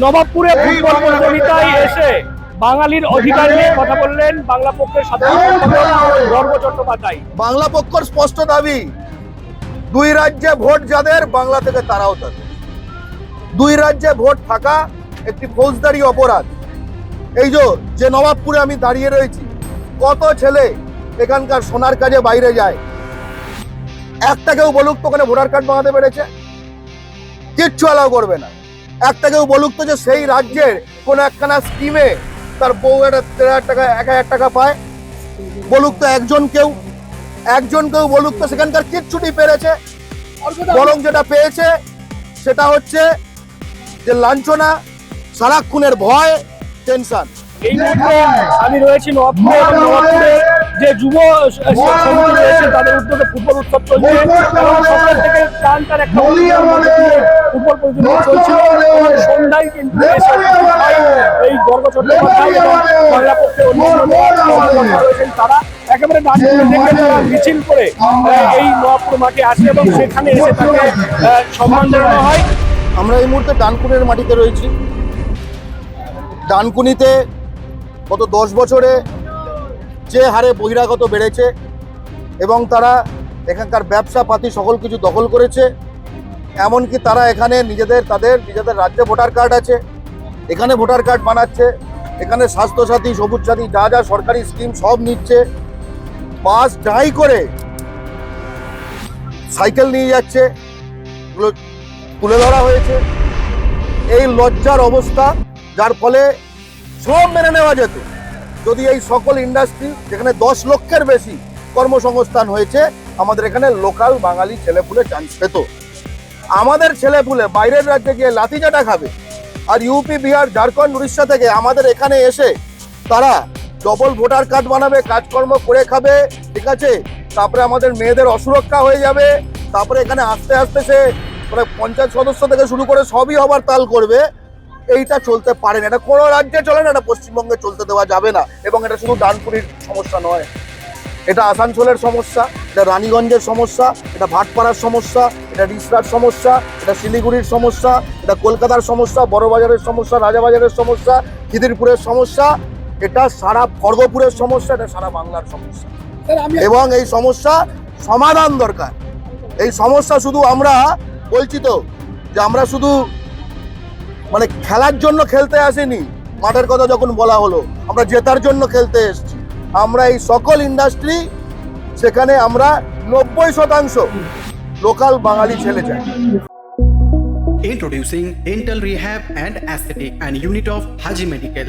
নবাবপুরে football প্রতিযোগিতায় এসে বাঙালির অধিকার নিয়ে কথা বললেন বাংলা পক্ষের সাধারণ সম্পাদক গর্ব চট্টোপাধ্যায়। বাংলা পক্ষর স্পষ্ট দাবি দুই রাজ্যে ভোট যাদের বাংলা থেকে তারাও তাদের। দুই রাজ্যে ভোট থাকা একটি ফৌজদারি অপরাধ। এই যে যে নবাবপুরে আমি দাঁড়িয়ে রয়েছি কত ছেলে এখানকার সোনার কাজে বাইরে যায়? একটা কেউ বলুক তো ওখানে ভোটার কার্ড বানাতে পেরেছে। কিচ্ছু অ্যালাউ করবে না। একটা কেউ বলুক তো যে সেই রাজ্যের কোন একখানা স্কিমে তার বউ একটা তেরো হাজার টাকা, এক হাজার টাকা পায়। বলুক তো একজন কেউ একজন কেউ বলুক তো সেখানকার কিচ্ছুটি পেরেছে। বরং যেটা পেয়েছে সেটা হচ্ছে যে লাঞ্ছনা, সারাক্ষণের ভয় টেনশন এই মুহূর্তে আমি রয়েছি নবাবপুরে এবং নবাবপুরে যে যুব সমিতি রয়েছে তাদের উদ্যোগে ফুটবল উৎসব চলছে। এবং সকাল থেকে টান টান একটা ফুটবল প্রতিযোগিতা চলছিল এবং সন্ধ্যায় কিন্তু এই গর্ব চট্টোপাধ্যায় এবং বাংলা পক্ষে রয়েছেন তারা একেবারে মিছিল করে এই নবাবপুর মাঠে আসে এবং সেখানে এসে তাকে সম্মান জানানো হয়। আমরা এই মুহূর্তে ডানকুনির মাটিতে রয়েছি। ডানকুনিতে গত দশ বছরে যে হারে বহিরাগত বেড়েছে এবং তারা এখানকার ব্যবসা পাতি সকল কিছু দখল করেছে, এমনকি তারা এখানে নিজেদের, তাদের নিজেদের রাজ্যে ভোটার কার্ড আছে, এখানে ভোটার কার্ড বানাচ্ছে, এখানে স্বাস্থ্যসাথী সবুজ সাথী যা যা সরকারি স্কিম সব নিচ্ছে, বাস যাই করে সাইকেল নিয়ে যাচ্ছে, তুলে ধরা হয়েছে। এই লজ্জার অবস্থা, যার ফলে সব মেনে নেওয়া যেত। যদি এই সকল ইন্ডাস্ট্রি যেখানে দশ লক্ষের বেশি কর্মসংস্থান হয়েছে, আমাদের এখানে লোকাল বাঙালি ছেলেপুলে চান্স পেত। আমাদের ছেলেপুলে বাইরের রাজ্যে গিয়ে লাঠিচাটা খাবে আর ইউপি বিহার, ঝাড়খণ্ড, উড়িষ্যা থেকে আমাদের এখানে এসে তারা ডবল ভোটার কার্ড বানাবে, কাজকর্ম করে খাবে, ঠিক আছে? তারপরে আমাদের মেয়েদের অসুরক্ষা হয়ে যাবে, তারপরে এখানে আস্তে আস্তে সে পঞ্চায়েত সদস্য থেকে শুরু করে সবই হবার তাল করবে। এইটা চলতে পারে না। এটা কোনো রাজ্যে চলে না এটা পশ্চিমবঙ্গে চলতে দেওয়া যাবে না। এবং এটা শুধু ডানপুরির সমস্যা নয়। এটা আসানসোলের সমস্যা এটা রানীগঞ্জের সমস্যা এটা ভাটপাড়ার সমস্যা এটা রিসরার সমস্যা এটা শিলিগুড়ির সমস্যা এটা কলকাতার সমস্যা বড়বাজারের সমস্যা রাজাবাজারের সমস্যা খিদিরপুরের সমস্যা এটা সারা খড়গপুরের সমস্যা এটা সারা বাংলার সমস্যা। এবং এই সমস্যা সমাধান দরকার। এই সমস্যা শুধু আমরা বলছি তো যে আমরা শুধু মানে খেলার জন্য খেলতে আসেনি। মাঠের কথা যখন বলা হলো, আমরা জেতার জন্য খেলতে এসেছি। আমরা এই সকল ইন্ডাস্ট্রি সেখানে আমরা নব্বই শতাংশ লোকাল বাঙালি ছেলে চাই Introducing Dental Rehab and Aesthetic and Unit of Haji Medical.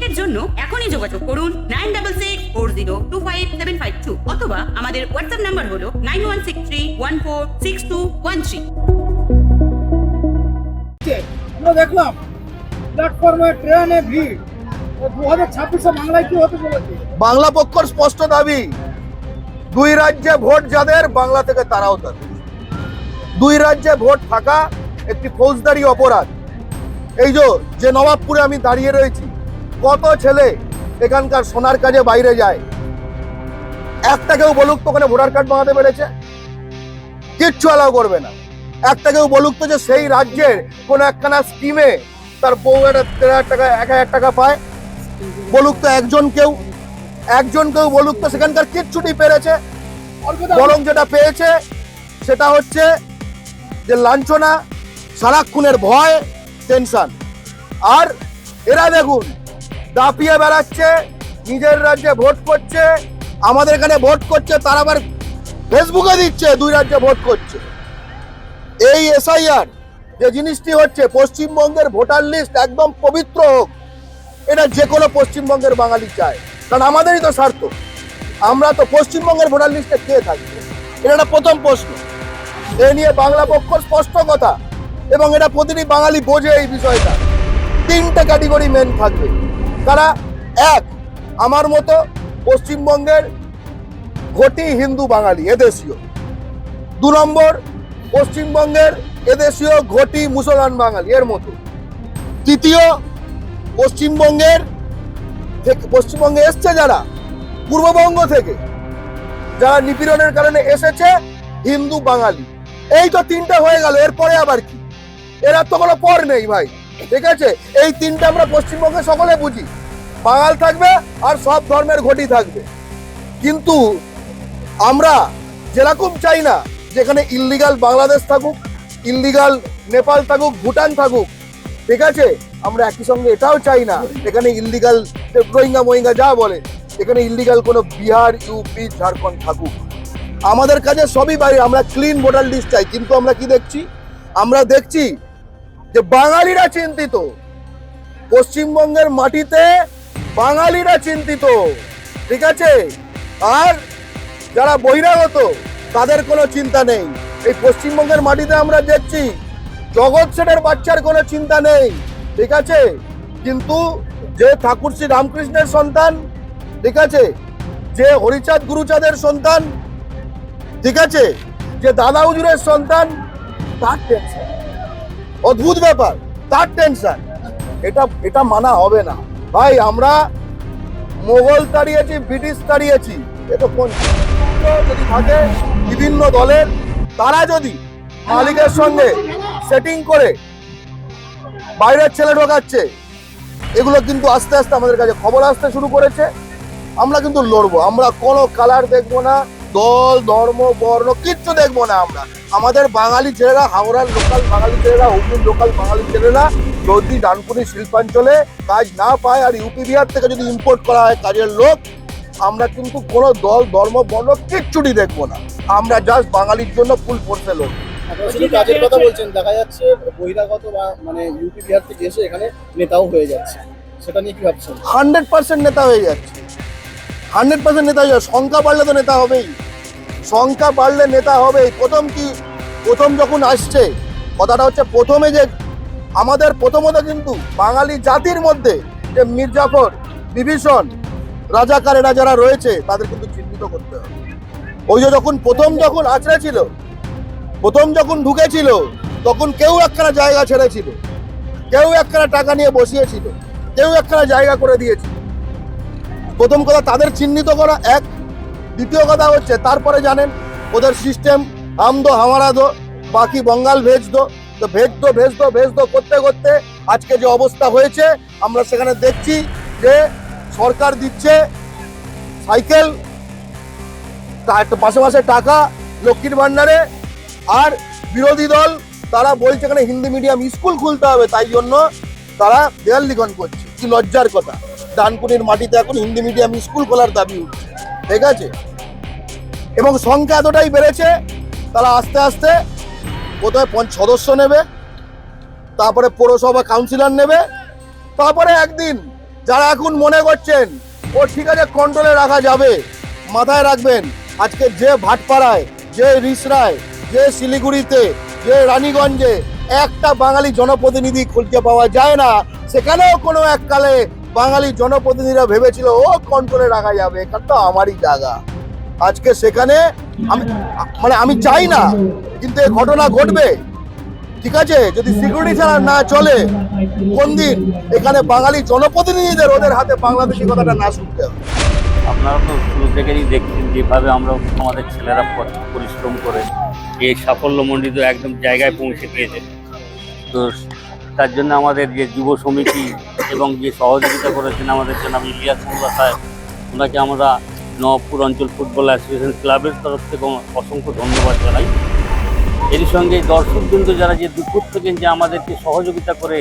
অ্যাপয়েন্টমেন্টের জন্য এখনই যোগাযোগ করুন nine double six four zero two five seven five two অথবা আমাদের হোয়াটসঅ্যাপ নাম্বার হলো nine one six three one four six two one three. আমরা দেখলাম প্ল্যাটফর্মে ট্রেনে ভিড়। দু হাজার ছাব্বিশে বাংলায় কি হতে চলেছে? বাংলা পক্ষর স্পষ্ট দাবি দুই রাজ্যে ভোট যাদের বাংলা থেকে তারাও তাদের। দুই রাজ্যে ভোট থাকা একটি ফৌজদারি অপরাধ। এই যে যে নবাবপুরে আমি দাঁড়িয়ে রয়েছি কত ছেলে এখানকার সোনার কাজে বাইরে যায়? একটা কেউ বলুক তো ওখানে ভোটার কার্ড বানাতে পেরেছে। কিচ্ছু অ্যালাউ করবে না। একটা কেউ বলুক তো যে সেই রাজ্যের কোন একখানা স্কিমে তার বউ একটা হাজার টাকা, এক হাজার টাকা পায়। বলুক তো একজন কেউ একজন কেউ বলুক তো সেখানকার কিচ্ছুটি পেরেছে। বরং যেটা পেয়েছে সেটা হচ্ছে যে লাঞ্ছনা, সারাক্ষণের ভয় টেনশন আর এরা দেখুন দাপিয়ে বেড়াচ্ছে, নিজের রাজ্যে ভোট করছে, আমাদের এখানে ভোট করছে, তার আবার ফেসবুকে দিচ্ছে, দুই রাজ্যে ভোট করছে। এই এসআইআর যে জিনিসটি হচ্ছে, পশ্চিমবঙ্গের ভোটার লিস্ট একদম পবিত্র হোক, এটা যে কোনো পশ্চিমবঙ্গের বাঙালি চায়, কারণ আমাদেরই তো স্বার্থ। আমরা তো পশ্চিমবঙ্গের ভোটার লিস্টে খেয়ে থাকি। এটা একটা প্রথম প্রশ্ন। এ নিয়ে বাংলা পক্ষ স্পষ্ট কথা, এবং এটা প্রতিটি বাঙালি বোঝে এই বিষয়টা। তিনটে ক্যাটেগরি মেন থাকবে। কারা এক, আমার মতো পশ্চিমবঙ্গের ঘটি হিন্দু বাঙালি, এদেশীয়। দু নম্বর, পশ্চিমবঙ্গের এদেশীয় ঘটি মুসলমান বাঙালি, এর মতো। তৃতীয়, পশ্চিমবঙ্গের পশ্চিমবঙ্গে এসছে যারা, পূর্ববঙ্গ থেকে, যারা নিপীড়নের কারণে এসেছে, হিন্দু বাঙালি। এই তো তিনটা হয়ে গেল, এরপরে আবার কি? এরা তো কোনো পর নেই ভাই। ঠিক আছে? এই তিনটা আমরা পশ্চিমবঙ্গে সকলে বুঝি। বাঙাল থাকবে আর সব ধর্মের ঘটি থাকবে। কিন্তু আমরা যেরকম চাই না, যেখানে ইল্লিগাল বাংলাদেশ থাকুক ইল্লিগাল নেপাল থাকুক, ভুটান থাকুক, ঠিক আছে? আমরা একই সঙ্গে এটাও চাই না, এখানে ইল্লিগাল রোহিঙ্গা, মোহিঙ্গা যা বলে, এখানে ইল্লিগাল কোনো বিহার ইউপি ঝাড়খণ্ড থাকুক। আমাদের কাছে সবই বাইরে, আমরা ক্লিন ভোটার লিস্ট চাই, কিন্তু আমরা কি দেখছি? আমরা দেখছি যে বাঙালিরা চিন্তিত, পশ্চিমবঙ্গের মাটিতে বাঙালিরা চিন্তিত, ঠিক আছে? আর যারা বহিরাগত, তাদের কোনো চিন্তা নেই। এই পশ্চিমবঙ্গের মাটিতে আমরা দেখছি, জগৎ সেনের বাচ্চার কোনো চিন্তা নেই, ঠিক আছে? কিন্তু যে ঠাকুর শ্রী রামকৃষ্ণের সন্তান, ঠিক আছে? যে হরিচাঁদ গুরুচাঁদের সন্তান, ঠিক আছে? যে দাদা হুজুরের সন্তান, তার টেনশন। অদ্ভুত ব্যাপার, তার টেনশন এটা এটা মানা হবে না। ভাই, আমরা মোগল তাড়িয়েছি, ব্রিটিশ তাড়িয়েছি। এ তো কোন যদি থাকে, বিভিন্ন দলের, তারা যদি মালিকের সঙ্গে সেটিং করে, বাইরের ছেলে ঢোকাচ্ছে, এগুলো কিন্তু আস্তে আস্তে আমাদের কাছে খবর আসতে শুরু করেছে। আমরা কিন্তু লড়বো, আমরা কোনো কালার দেখব না। দল ধর্ম বর্ণ কিচ্ছু দেখব না আমরা। আমাদের বাঙালি ছেলেরা হাওড়ার লোকাল বাঙালি ছেলেরা হুগলির লোকাল বাঙালি ছেলেরা যদি ডানকুনি শিল্পাঞ্চলে কাজ না পায় আর ইউপি বিহার থেকে যদি ইম্পোর্ট করা হয় কাজের লোক আমরা কিন্তু কোনো দল ধর্ম বর্ণ কিচ্ছুটি দেখব না। আমরা জাস্ট বাঙালির জন্য ফুল ফোর্সে লোক কাজের কথা বলছেন দেখা যাচ্ছে বহিরাগত বা মানে ইউপি বিহার থেকে এসে এখানে নেতাও হয়ে যাচ্ছে। সেটা নিয়ে কি ভাবছেন? হান্ড্রেড পার্সেন্ট নেতা হয়ে যাচ্ছে। হান্ড্রেড পার্সেন্ট নেতা হয়ে সংখ্যা বাড়লে তো নেতা হবেই। সংখ্যা বাড়লে নেতা হবেই। প্রথম কি? প্রথম যখন আসছে, কথাটা হচ্ছে প্রথমে যে আমাদের প্রথমত কিন্তু বাঙালি জাতির মধ্যে যে মির্জাফর, বিভীষণ, রাজাকারেরা যারা রয়েছে, তাদের কিন্তু চিহ্নিত করতে হবে। ওই যে যখন প্রথম যখন আছড়ে ছিল, প্রথম যখন ঢুকেছিল, তখন কেউ একখানা জায়গা ছেড়েছিল। কেউ একখানা টাকা নিয়ে বসিয়েছিল। কেউ একখানা জায়গা করে দিয়েছে প্রথম কথা, তাদের চিহ্নিত করা এক। দ্বিতীয় কথা হচ্ছে, তারপরে জানেন, ওদের সিস্টেম হাম দো, হামারা দো, বাকি বঙ্গাল ভেজ দো, তো ভেজ দো ভেজ দো ভেজ দো করতে করতে আজকে যে অবস্থা হয়েছে, আমরা সেখানে দেখছি যে সরকার দিচ্ছে সাইকেল পাশে পাশে টাকা লক্ষ্মীর ভান্ডারে, আর বিরোধী দল, তারা বলছে এখানে হিন্দি মিডিয়াম স্কুল খুলতে হবে, তাই জন্য তারা দেয়াল লিখন করছে। কি লজ্জার কথা। ডানকুনির মাটিতে এখন হিন্দি মিডিয়াম স্কুল খোলার দাবি উঠছে। ঠিক আছে? এবং সংখ্যা এতটাই বেড়েছে, তারা আস্তে আস্তে কোথায় পঞ্চ সদস্য নেবে, তারপরে পৌরসভা কাউন্সিলর নেবে, তারপরে একদিন যারা এখন মনে করছেন, ও ঠিক আছে কন্ট্রোলে রাখা যাবে, মাথায় রাখবেন, আজকে যে ভাটপাড়ায়, যে রিসরায়, যে শিলিগুড়িতে, যে রানীগঞ্জে একটা বাঙালি জনপ্রতিনিধি খুঁজতে পাওয়া যায় না, সেখানেও কোনো এককালে বাঙালি জনপ্রতিনিধিরা ভেবেছিল, ও, কন্ট্রোলে রাখা যাবে, এখান তো আমারই জায়গা। আজকে সেখানে আমি মানে আমি চাই না, কিন্তু ঘটনা ঘটবে। ঠিক আছে? যদি সিকিউরিটি ছাড়া না চলে কোন দিন এখানে বাঙালি জনপ্রতিনিধিদের ওদের হাতে বাংলাদেশি কথাটা না শুনতে হবে। আপনারা তো শুরু থেকেই দেখছেন যেভাবে আমরা আমাদের ছেলেরা পরিশ্রম করে এই সাফল্যমণ্ডিত একদম জায়গায় পৌঁছে গিয়েছে তো তার জন্য আমাদের যে যুব সমিতি এবং যে সহযোগিতা করেছেন আমাদের জনাব ইলিয়াস মোল্লা সাহেব, ওনাকে আমরা নবপুর অঞ্চল ফুটবল অ্যাসোসিয়েশন ক্লাবের তরফ থেকে অসংখ্য ধন্যবাদ জানাই। এর সঙ্গে দর্শকবৃন্দ যারা যে দুপুর থেকে যে আমাদেরকে সহযোগিতা করে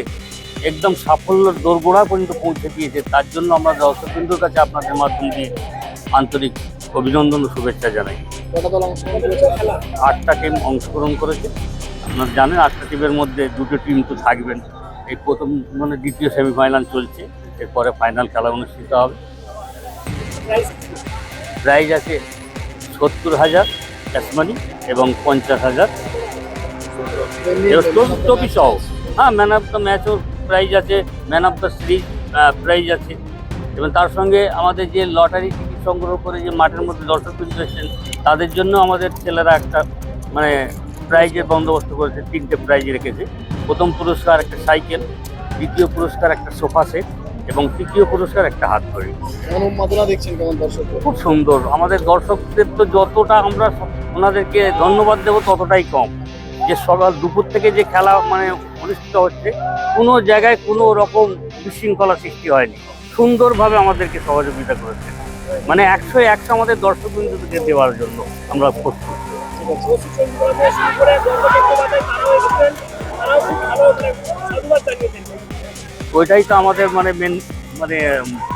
একদম সাফল্যের দোরগোড়া পর্যন্ত পৌঁছে দিয়েছে, তার জন্য আমরা দর্শকবৃন্দর কাছে আপনাদের মাধ্যম দিয়ে আন্তরিক অভিনন্দন ও শুভেচ্ছা জানাই। আটটা টিম অংশগ্রহণ করেছে। আপনারা জানেন আটটা টিমের মধ্যে দুটো টিম তো থাকবেন। এই প্রথম মানে দ্বিতীয় সেমিফাইনাল চলছে। এরপরে ফাইনাল খেলা অনুষ্ঠিত হবে। প্রাইজ আছে সত্তর হাজার ক্যাশমানি এবং পঞ্চাশ হাজার। ট্রফি সহ। হ্যাঁ ম্যান অফ দ্য ম্যাচও প্রাইজ আছে man of the series prize আছে। এবং তার সঙ্গে আমাদের যে লটারি টিকিট সংগ্রহ করে যে মাঠের মধ্যে দর্শক এসেছেন তাদের জন্য আমাদের ছেলেরা একটা মানে প্রাইজের বন্দোবস্ত করেছে, তিনটে প্রাইজ রেখেছে। প্রথম পুরস্কার একটা সাইকেল দ্বিতীয় পুরস্কার একটা সোফা সেট এবং তৃতীয় পুরস্কার একটা হাত ঘড়ি কেমন উন্মাদনা দেখছেন কেমন দর্শক খুব সুন্দর। আমাদের দর্শকদের তো যতটা আমরা ওনাদেরকে ধন্যবাদ দেবো ততটাই কম। যে সকাল দুপুর থেকে যে খেলা মানে অনুষ্ঠিত হচ্ছে কোনো জায়গায় কোনো রকম বিশৃঙ্খলা সৃষ্টি হয়নি। সুন্দরভাবে আমাদেরকে সহযোগিতা করেছে মানে একশো একশো আমাদের দর্শক বিন্দুকে দেওয়ার জন্য আমরা প্রস্তুত। ওইটাই তো আমাদের মানে মেন মানে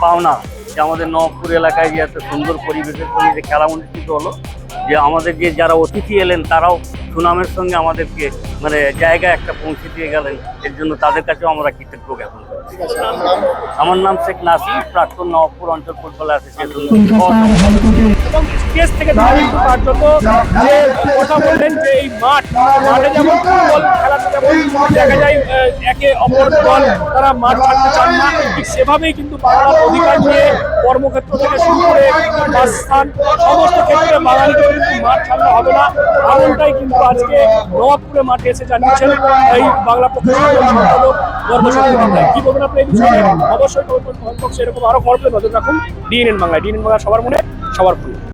পাওনা যে আমাদের নবপুর এলাকায় যে এত সুন্দর পরিবেশের সঙ্গে যে খেলা অনুষ্ঠিত হলো, যে আমাদের যে যারা অতিথি এলেন তারাও সুনামের সঙ্গে আমাদেরকে মানে জায়গা একটা পৌঁছে দিয়ে গেলেন, এর জন্য তাদের কাছেও আমরা কৃতজ্ঞ জ্ঞাপন করি। ঠিক আছে আমার নাম শেখ নাসির প্রাক্তন নবপুর অঞ্চল ফুটবল অ্যাসোসিয়েশন এবং স্টেজ থেকে তারা কিন্তু যে কথা বললেন যে এই মাঠ মাঠে যেমন ফুটবল খেলাতে যেমন দেখা যায় একে অপর দল তারা মাঠ ছাড়তে চান না। ঠিক সেভাবেই কিন্তু বাংলার অধিকার নিয়ে কর্মক্ষেত্র থেকে শুরু করে বাসস্থান সমস্ত ক্ষেত্রে বাঙালিকে কিন্তু মাঠ ছাড়লে হবে না। এমনটাই কিন্তু আজকে নবাবপুরে মাঠে এসে জানিয়েছেন এই বাংলা সম্পাদক গর্বশালী কি বলবেন আপনি এই বিষয়ে? অবশ্যই এরকম আরও খবর পেলে নজর রাখুন। ডিএনএন বাংলায় ডিএনএন বাংলা সবার মনে সবার ফোনে।